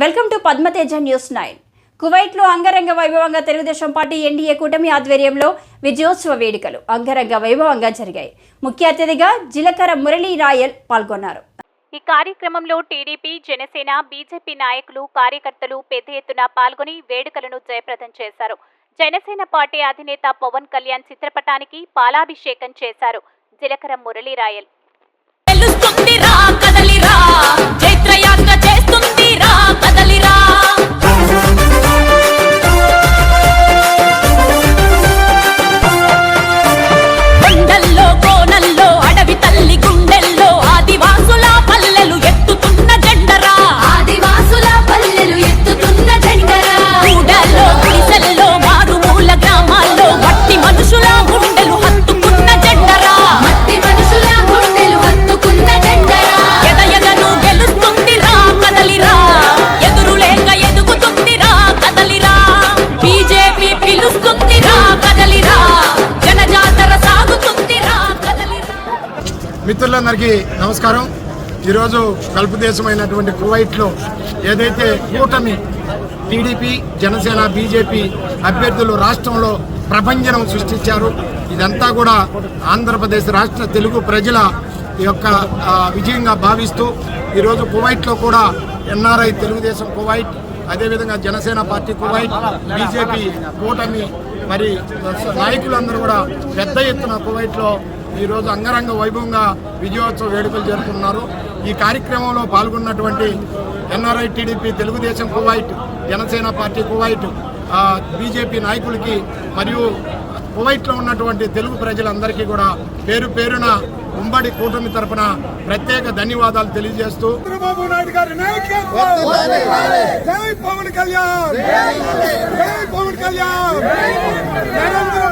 Welcome to Padmateja news nine. కువైట్లో అంగరంగ వైభవంగా తెలుగుదేశం పార్టీ ఎన్డీఏ కూటమి ఆధ్వర్యంలో విజయోత్సవ వేడుకలు అంగరంగ వైభవంగా జరిగాయి. ముఖ్య అతిథిగా జిలకర మురళీ రాయల్ పాల్గొన్నారు. ఈ కార్యక్రమంలో టీడీపీ జనసేన బీజేపీ నాయకులు కార్యకర్తలు పెద్ద ఎత్తున పాల్గొని వేడుకలను జయప్రదం చేశారు. జనసేన పార్టీ అధినేత పవన్ కళ్యాణ్ చిత్రపటానికి పాలాభిషేకం చేశారు. జిలకర మురళీ రాయల్. మిత్రులందరికీ నమస్కారం. ఈరోజు గల్ఫ్ దేశమైనటువంటి కువైట్లో ఏదైతే కూటమి టీడీపీ జనసేన బీజేపీ అభ్యర్థులు రాష్ట్రంలో ప్రభంజనం సృష్టించారు. ఇదంతా కూడా ఆంధ్రప్రదేశ్ రాష్ట్ర తెలుగు ప్రజల యొక్క విజయంగా భావిస్తూ ఈరోజు కువైట్లో కూడా ఎన్ఆర్ఐ తెలుగుదేశం కువైట్ అదేవిధంగా జనసేన పార్టీ కువైట్ బీజేపీ కూటమి మరి నాయకులందరూ కూడా పెద్ద ఎత్తున కువైట్లో ఈరోజు అంగరంగ వైభవంగా విజయోత్సవ వేడుకలు జరుపుకున్నారు. ఈ కార్యక్రమంలో పాల్గొన్నటువంటి NRI TDP Telugu Desam Kuwait Janasena party Kuwait ఆ, బీజేపీ నాయకులకి మరియు కువైట్లో ఉన్నటువంటి తెలుగు ప్రజలందరికీ కూడా పేరు పేరున ఉమ్మడి కూటమి తరపున ప్రత్యేక ధన్యవాదాలు తెలియజేస్తూ చంద్రబాబు నాయుడు గారి నాయకత్వం! జై పవన్ కళ్యాణ్! జై పవన్ కళ్యాణ్!